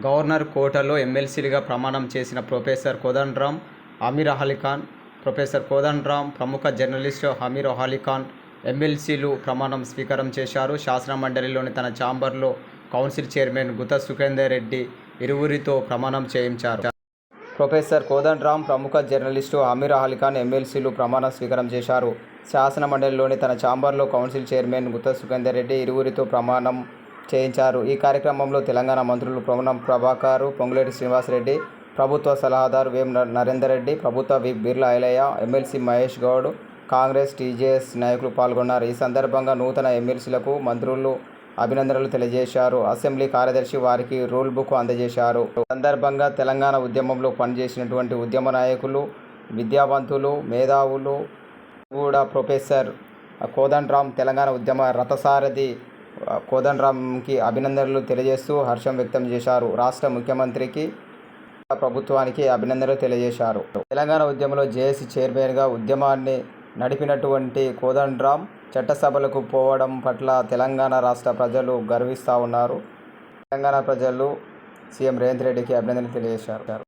Governor కోటలో ఎమ్మెల్సీలుగా ప్రమాణం చేసిన ప్రొఫెసర్ కోదండరాం అమీర్ అలీఖాన్ ప్రొఫెసర్ కోదండరాం ప్రముఖ జర్నలిస్టు అమీర్ అలీఖాన్ ఎమ్మెల్సీలు ప్రమాణం స్వీకారం చేశారు. శాసన మండలిలోని తన ఛాంబర్లో కౌన్సిల్ చైర్మన్ గుత్త సుఖేందర్ రెడ్డి ఇరువురితో ప్రమాణం చేయించారు. ప్రొఫెసర్ కోదండరాం ప్రముఖ జర్నలిస్టు అమీర్ అలీఖాన్ ఎమ్మెల్సీలు ప్రమాణ స్వీకారం చేశారు. శాసన మండలిలోని తన ఛాంబర్లో కౌన్సిల్ చైర్మన్ గుత్త సుఖేందర్ రెడ్డి ఇరువురితో ప్రమాణం చేయించారు. ఈ కార్యక్రమంలో తెలంగాణ మంత్రులు పొన్నం ప్రభాకర్ పొంగులేటి శ్రీనివాసరెడ్డి ప్రభుత్వ సలహాదారు వేం నరేందర్ రెడ్డి ప్రభుత్వ whip Birla Ailaiah MLC Mahesh Goud Congress TJS నాయకులు పాల్గొన్నారు. ఈ సందర్భంగా నూతన ఎమ్మెల్సీలకు మంత్రులు అభినందనలు తెలియజేశారు. అసెంబ్లీ కార్యదర్శి వారికి రూల్ బుక్ అందజేశారు. ఈ సందర్భంగా తెలంగాణ ఉద్యమంలో పనిచేసినటువంటి ఉద్యమ నాయకులు విద్యావంతులు మేధావులు కూడా ప్రొఫెసర్ కోదండరాం తెలంగాణ ఉద్యమ రథసారథి కోదండరామ్కి అభినందనలు తెలియజేస్తూ హర్షం వ్యక్తం చేశారు. రాష్ట్ర ముఖ్యమంత్రికి ప్రభుత్వానికి అభినందనలు తెలియజేశారు. తెలంగాణ ఉద్యమంలో జేఏసీ చైర్మన్గా ఉద్యమాన్ని నడిపినటువంటి కోదండరామ్ చట్టసభలకు పోవడం పట్ల తెలంగాణ రాష్ట్ర ప్రజలు గర్విస్తూ ఉన్నారు. తెలంగాణ ప్రజలు సీఎం రేవంత్ రెడ్డికి అభినందనలు తెలియజేశారు.